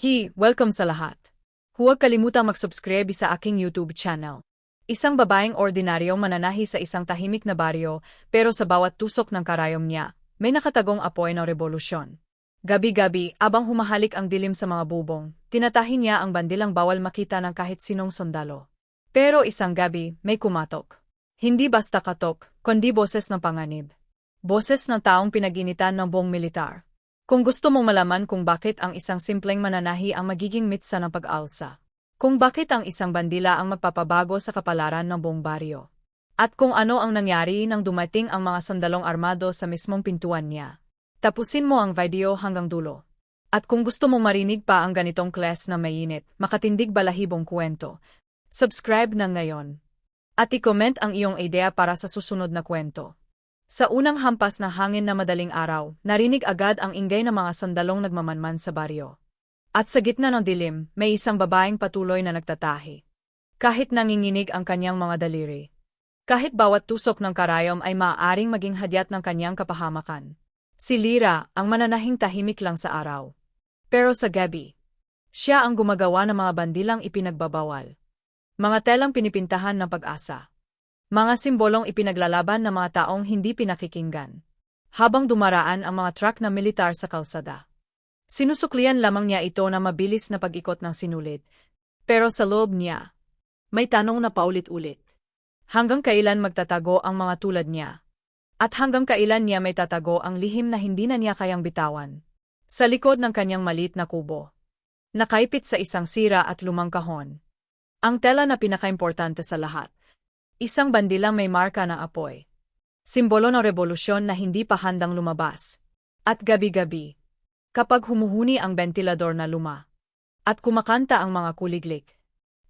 Hi, welcome sa lahat. Huwag kalimutang mag-subscribe sa aking YouTube channel. Isang babaeng ordinaryong mananahi sa isang tahimik na baryo, pero sa bawat tusok ng karayom niya, may nakatagong apoy ng revolusyon. Gabi-gabi, abang humahalik ang dilim sa mga bubong, tinatahi niya ang bandilang bawal makita ng kahit sinong sundalo. Pero isang gabi, may kumatok. Hindi basta katok, kundi boses ng panganib. Boses ng taong pinaginitan ng buong militar. Kung gusto mong malaman kung bakit ang isang simpleng mananahi ang magiging mitsa ng pag-alsa. Kung bakit ang isang bandila ang magpapabago sa kapalaran ng buong baryo. At kung ano ang nangyari nang dumating ang mga sandalong armado sa mismong pintuan niya. Tapusin mo ang video hanggang dulo. At kung gusto mong marinig pa ang ganitong class na mainit, makatindig balahibong kwento, subscribe na ngayon. At i-comment ang iyong idea para sa susunod na kwento. Sa unang hampas na hangin na madaling araw, narinig agad ang ingay ng mga sandalong nagmamanman sa baryo. At sa gitna ng dilim, may isang babaeng patuloy na nagtatahi. Kahit nanginginig ang kanyang mga daliri. Kahit bawat tusok ng karayom ay maaaring maging hadyat ng kanyang kapahamakan. Si Lira, ang mananahing tahimik lang sa araw. Pero sa gabi, siya ang gumagawa ng mga bandilang ipinagbabawal. Mga telang pinipintahan ng pag-asa. Mga simbolong ipinaglalaban ng mga taong hindi pinakikinggan. Habang dumaraan ang mga truck na militar sa kalsada. Sinusuklian lamang niya ito na mabilis na pag-ikot ng sinulid. Pero sa loob niya, may tanong na paulit-ulit. Hanggang kailan magtatago ang mga tulad niya? At hanggang kailan niya may tatago ang lihim na hindi na niya kayang bitawan? Sa likod ng kanyang malit na kubo. Nakaipit sa isang sira at lumang kahon. Ang tela na pinakaimportante sa lahat. Isang bandilang may marka ng apoy. Simbolo ng revolusyon na hindi pa handang lumabas. At gabi-gabi, kapag humuhuni ang ventilador na luma. At kumakanta ang mga kuliglik.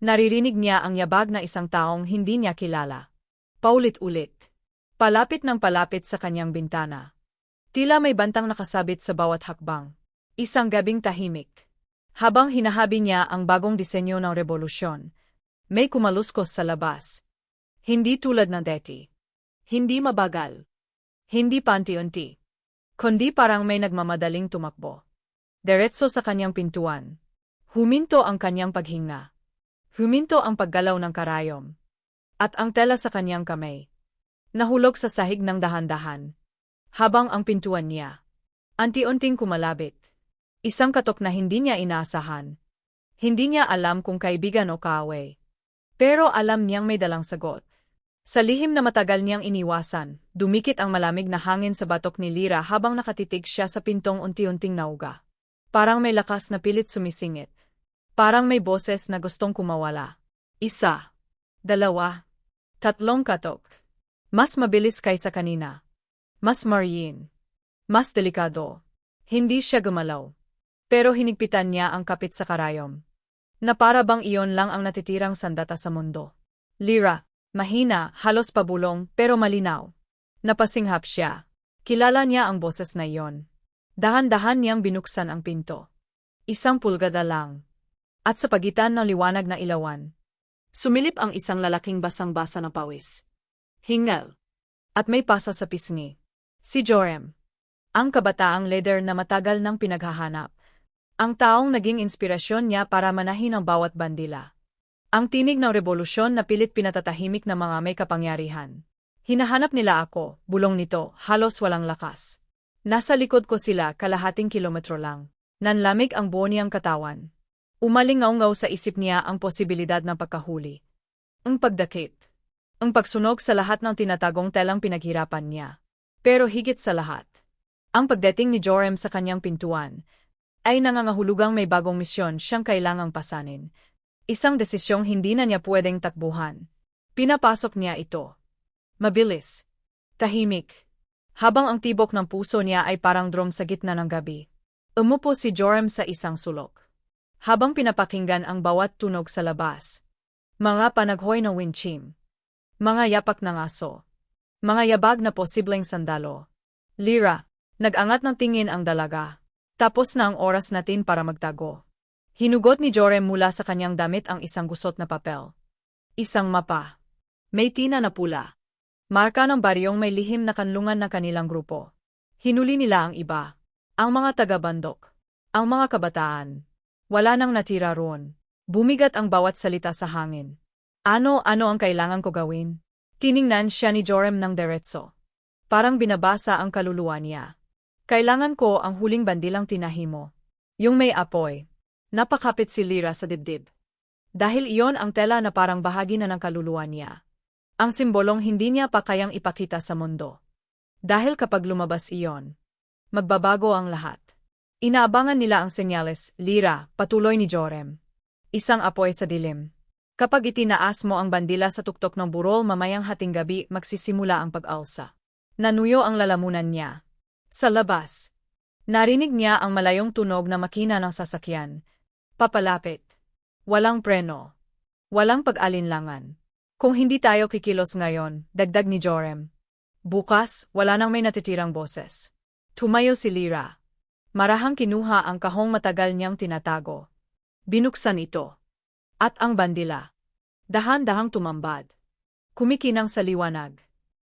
Naririnig niya ang yabag na isang taong hindi niya kilala. Paulit-ulit. Palapit ng palapit sa kanyang bintana. Tila may bantang nakasabit sa bawat hakbang. Isang gabing tahimik. Habang hinahabi niya ang bagong disenyo ng revolusyon, may kumaluskos sa labas. Hindi tulad ng deti. Hindi mabagal. Hindi panti-unti kundi parang may nagmamadaling tumakbo. Diretso sa kanyang pintuan. Huminto ang kanyang paghinga. Huminto ang paggalaw ng karayom. At ang tela sa kanyang kamay. Nahulog sa sahig ng dahan-dahan. Habang ang pintuan niya. Anti-unting kumalabit. Isang katok na hindi niya inaasahan. Hindi niya alam kung kaibigan o kaaway. Pero alam niyang may dalang sagot. Sa lihim na matagal niyang iniwasan, dumikit ang malamig na hangin sa batok ni Lira habang nakatitig siya sa pintong unti-unting nauga. Parang may lakas na pilit sumisingit. Parang may boses na gustong kumawala. Isa. Dalawa. Tatlong katok. Mas mabilis kaysa kanina. Mas maryin. Mas delikado. Hindi siya gumalaw. Pero hinigpitan niya ang kapit sa karayom. Na para bang iyon lang ang natitirang sandata sa mundo. Lira, Mahina, halos pabulong, pero malinaw. Napasinghap siya. Kilala niya ang boses na iyon. Dahan-dahan niyang binuksan ang pinto. Isang pulgada lang. At sa pagitan ng liwanag na ilawan, sumilip ang isang lalaking basang-basa na pawis. Hingal. At may pasa sa pisngi. Si Jorem. Ang kabataang leader na matagal nang pinaghahanap. Ang taong naging inspirasyon niya para manahin ang bawat bandila. Ang tinig ng revolusyon na pilit pinatatahimik ng mga may kapangyarihan. Hinahanap nila ako, bulong nito, halos walang lakas. Nasa likod ko sila kalahating kilometro lang. Nanlamig ang buo niyang katawan. Umalingaw-ngaw sa isip niya ang posibilidad ng pagkahuli. Ang pagdakip. Ang pagsunog sa lahat ng tinatagong telang pinaghirapan niya. Pero higit sa lahat. Ang pagdating ni Jorem sa kanyang pintuan ay nangangahulugang may bagong misyon siyang kailangang pasanin Isang desisyong hindi na niya pwedeng takbuhan. Pinapasok niya ito. Mabilis. Tahimik. Habang ang tibok ng puso niya ay parang drum sa gitna ng gabi. Umupo si Joram sa isang sulok. Habang pinapakinggan ang bawat tunog sa labas. Mga panaghoy ng winchim. Mga yapak ng aso. Mga yabag na posibleng sandalo. Lira, nag-angat ng tingin ang dalaga. Tapos na ang oras natin para magtago. Hinugot ni Jorem mula sa kanyang damit ang isang gusot na papel. Isang mapa. May tina na pula. Marka ng baryong may lihim na kanlungan na kanilang grupo. Hinuli nila ang iba. Ang mga taga-bandok. Ang mga kabataan. Wala nang natira roon. Bumigat ang bawat salita sa hangin. Ano, ano ang kailangan ko gawin? Tiningnan siya ni Jorem ng diretso. Parang binabasa ang kaluluwa niya. Kailangan ko ang huling bandilang tinahi mo. Yung may apoy. Napakapit si Lira sa dibdib. Dahil iyon ang tela na parang bahagi na ng kaluluwa niya. Ang simbolong hindi niya pa kayang ipakita sa mundo. Dahil kapag lumabas iyon, magbabago ang lahat. Inaabangan nila ang senyales, Lira, patuloy ni Jorem. Isang apoy sa dilim. Kapag itinaas mo ang bandila sa tuktok ng burol mamayang hating gabi magsisimula ang pag-alsa. Nanuyo ang lalamunan niya. Sa labas. Narinig niya ang malayong tunog na makina ng sasakyan. Papalapit. Walang preno. Walang pag-alinlangan. Kung hindi tayo kikilos ngayon, dagdag ni Jorem. Bukas, wala nang may natitirang boses. Tumayo si Lira. Marahang kinuha ang kahong matagal niyang tinatago. Binuksan ito. At ang bandila. Dahan-dahang tumambad. Kumikinang sa liwanag.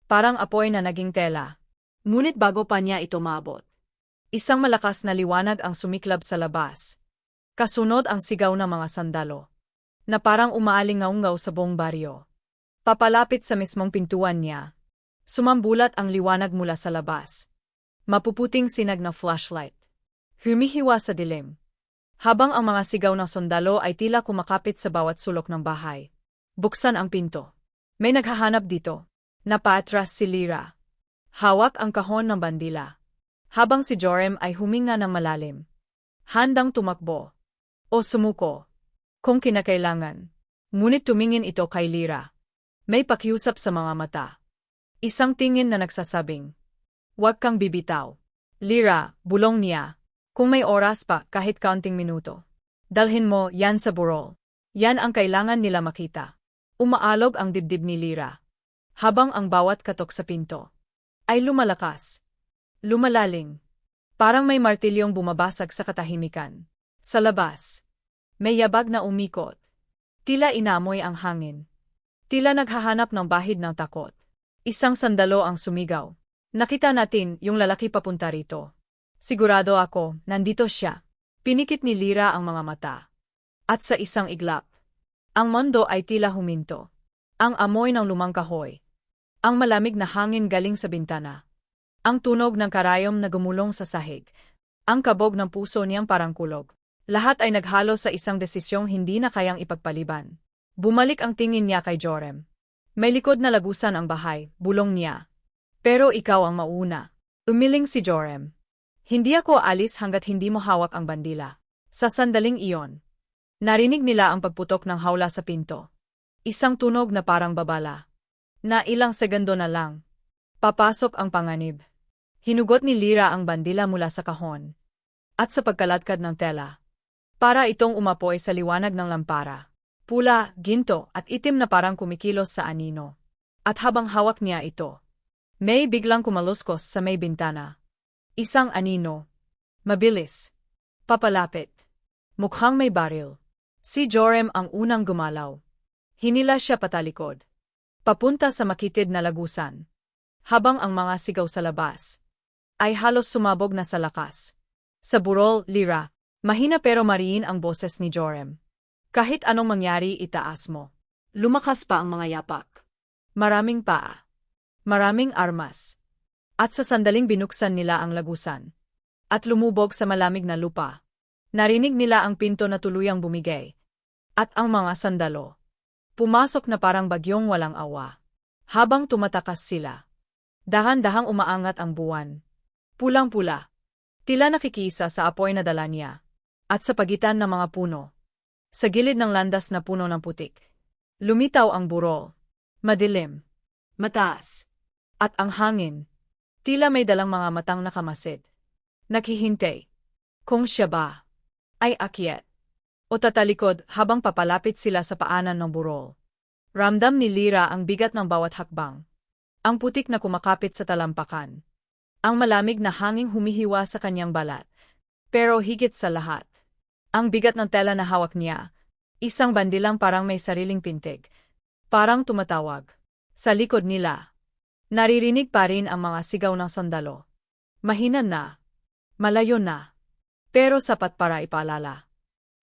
Parang apoy na naging tela. Ngunit bago pa niya ito mabot. Isang malakas na liwanag ang sumiklab sa labas. Kasunod ang sigaw ng mga sandalo. Na parang umaalingaungaw sa buong baryo. Papalapit sa mismong pintuan niya. Sumambulat ang liwanag mula sa labas. Mapuputing sinag na flashlight. Humihiwa sa dilim. Habang ang mga sigaw ng sundalo ay tila kumakapit sa bawat sulok ng bahay. Buksan ang pinto. May naghahanap dito. Napaatras si Lira. Hawak ang kahon ng bandila. Habang si Jorem ay huminga ng malalim. Handang tumakbo. O sumuko. Kung kinakailangan. Ngunit tumingin ito kay Lira. May pakiusap sa mga mata. Isang tingin na nagsasabing. Huwag kang bibitaw. Lira, bulong niya, kung may oras pa, kahit kaunting minuto. Dalhin mo yan sa burol. Yan ang kailangan nila makita. Umaalog ang dibdib ni Lira. Habang ang bawat katok sa pinto ay lumalakas. Lumalaling. Parang may martilyong bumabasag sa katahimikan. Sa labas. May yabag na umikot. Tila inamoy ang hangin. Tila naghahanap ng bahid ng takot. Isang sandalo ang sumigaw. Nakita natin yung lalaki papunta rito. Sigurado ako, nandito siya. Pinikit ni Lira ang mga mata. At sa isang iglap, ang mundo ay tila huminto. Ang amoy ng lumang kahoy. Ang malamig na hangin galing sa bintana. Ang tunog ng karayom na gumulong sa sahig. Ang kabog ng puso niyang parang kulog. Lahat ay naghalo sa isang desisyong hindi na kayang ipagpaliban. Bumalik ang tingin niya kay Jorem. May likod na lagusan ang bahay, bulong niya. Pero ikaw ang mauna. Umiling si Jorem. Hindi ako alis hanggat hindi mo hawak ang bandila. Sa sandaling iyon, narinig nila ang pagputok ng hawla sa pinto. Isang tunog na parang babala. Na ilang segundo na lang. Papasok ang panganib. Hinugot ni Lira ang bandila mula sa kahon. At sa pagkalatkad ng tela. Para itong umapoy sa liwanag ng lampara. Pula, ginto, at itim na parang kumikilos sa anino. At habang hawak niya ito, may biglang kumaluskos sa may bintana. Isang anino. Mabilis. Papalapit. Mukhang may baril. Si Jorem ang unang gumalaw. Hinila siya patalikod. Papunta sa makitid na lagusan. Habang ang mga sigaw sa labas ay halos sumabog na sa lakas. Sa burol, lira, mahina pero mariin ang boses ni Jorem. Kahit anong mangyari itaas mo. Lumakas pa ang mga yapak. Maraming paa. Maraming armas. At sa sandaling binuksan nila ang lagusan. At lumubog sa malamig na lupa. Narinig nila ang pinto na tuluyang bumigay. At ang mga sandalo. Pumasok na parang bagyong walang awa. Habang tumatakas sila. Dahan-dahang umaangat ang buwan. Pulang-pula. Tila nakikisa sa apoy na dala niya. At sa pagitan ng mga puno. Sa gilid ng landas na puno ng putik. Lumitaw ang burol. Madilim. Mataas. At ang hangin. Tila may dalang mga matang nakamasid. Naghihintay. Kung siya ba ay akyat o tatalikod habang papalapit sila sa paanan ng burol. Ramdam ni Lira ang bigat ng bawat hakbang. Ang putik na kumakapit sa talampakan. Ang malamig na hanging humihiwa sa kanyang balat. Pero higit sa lahat, ang bigat ng tela na hawak niya, isang bandilang parang may sariling pintig. Parang tumatawag. Sa likod nila, Naririnig pa rin ang mga sigaw ng sandalo. Mahina na. Malayo na. Pero sapat para ipaalala.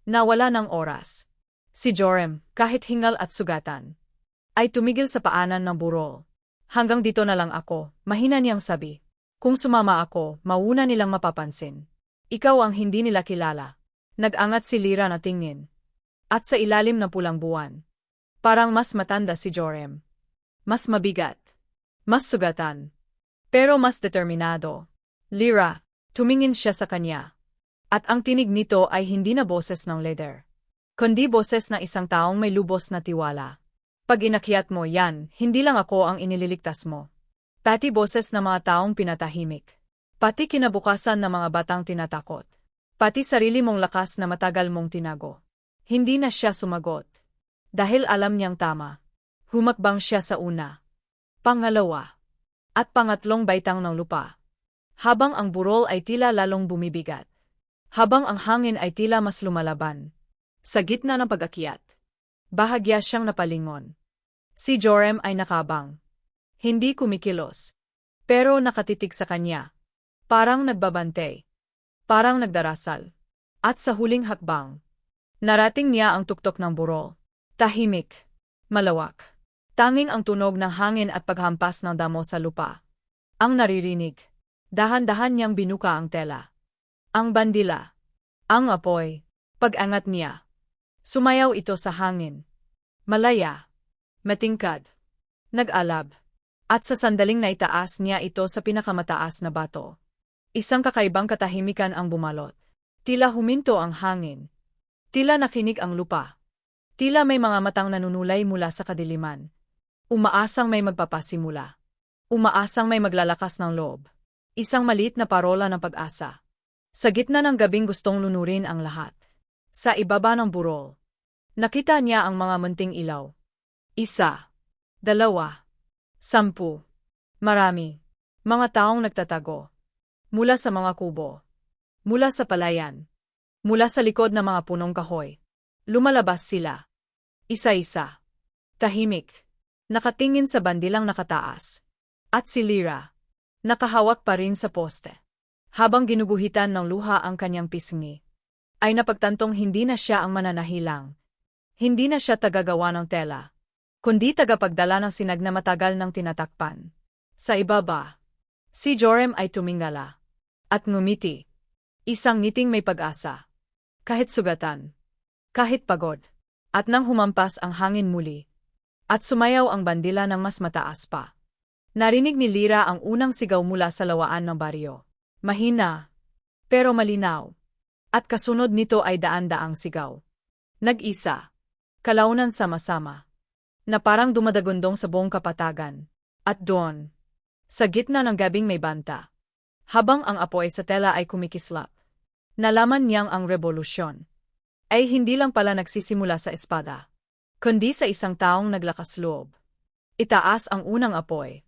Nawala ng oras. Si Jorem, kahit hingal at sugatan, ay tumigil sa paanan ng burol. Hanggang dito na lang ako, mahina niyang sabi. Kung sumama ako, mauna nilang mapapansin. Ikaw ang hindi nila kilala. Nag-angat si Lira na tingin. At sa ilalim ng pulang buwan. Parang mas matanda si Jorem. Mas mabigat. Mas sugatan. Pero mas determinado. Lira, tumingin siya sa kanya. At ang tinig nito ay hindi na boses ng leader. Kundi boses na isang taong may lubos na tiwala. Pag inakyat mo yan, hindi lang ako ang inililigtas mo. Pati boses ng mga taong pinatahimik. Pati kinabukasan ng mga batang tinatakot. Pati sarili mong lakas na matagal mong tinago. Hindi na siya sumagot. Dahil alam niyang tama. Humakbang siya sa una. Pangalawa. At pangatlong baitang ng lupa. Habang ang burol ay tila lalong bumibigat. Habang ang hangin ay tila mas lumalaban. Sa gitna ng pag-akyat. Bahagya siyang napalingon. Si Jorem ay nakabang. Hindi kumikilos. Pero nakatitig sa kanya. Parang nagbabante. Parang nagdarasal. At sa huling hakbang. Narating niya ang tuktok ng burol. Tahimik. Malawak. Tanging ang tunog ng hangin at paghampas ng damo sa lupa. Ang naririnig. Dahan-dahan niyang binuka ang tela. Ang bandila. Ang apoy. Pag-angat niya. Sumayaw ito sa hangin. Malaya. Matingkad. Nag-alab. At sa sandaling naitaas niya ito sa pinakamataas na bato. Isang kakaibang katahimikan ang bumalot. Tila huminto ang hangin. Tila nakinig ang lupa. Tila may mga matang nanunulay mula sa kadiliman. Umaasang may magpapasimula. Umaasang may maglalakas ng loob. Isang maliit na parola ng pag-asa. Sa gitna ng gabing gustong lunurin ang lahat. Sa ibaba ng burol. Nakita niya ang mga munting ilaw. Isa. Dalawa. Sampu. Marami. Mga taong nagtatago. Mula sa mga kubo. Mula sa palayan. Mula sa likod ng mga punong kahoy. Lumalabas sila. Isa-isa. Tahimik. Nakatingin sa bandilang nakataas. At si Lira. Nakahawak pa rin sa poste. Habang ginuguhitan ng luha ang kanyang pisngi, ay napagtantong hindi na siya ang mananahilang. Hindi na siya tagagawa ng tela, kundi tagapagdala ng sinag na matagal ng tinatakpan. Sa ibaba, si Jorem ay tumingala at ngumiti. Isang ngiting may pag-asa. Kahit sugatan, kahit pagod, at nang humampas ang hangin muli, at sumayaw ang bandila ng mas mataas pa. Narinig ni Lira ang unang sigaw mula sa lawaan ng baryo. Mahina, pero malinaw. At kasunod nito ay daan-daang sigaw. Nag-isa. Kalaunan sama-sama. Na parang dumadagundong sa buong kapatagan. At doon, sa gitna ng gabing may banta. Habang ang apoy sa tela ay kumikislap. Nalaman niyang ang revolusyon. Ay hindi lang pala nagsisimula sa espada. Kundi sa isang taong naglakas loob. Itaas ang unang apoy.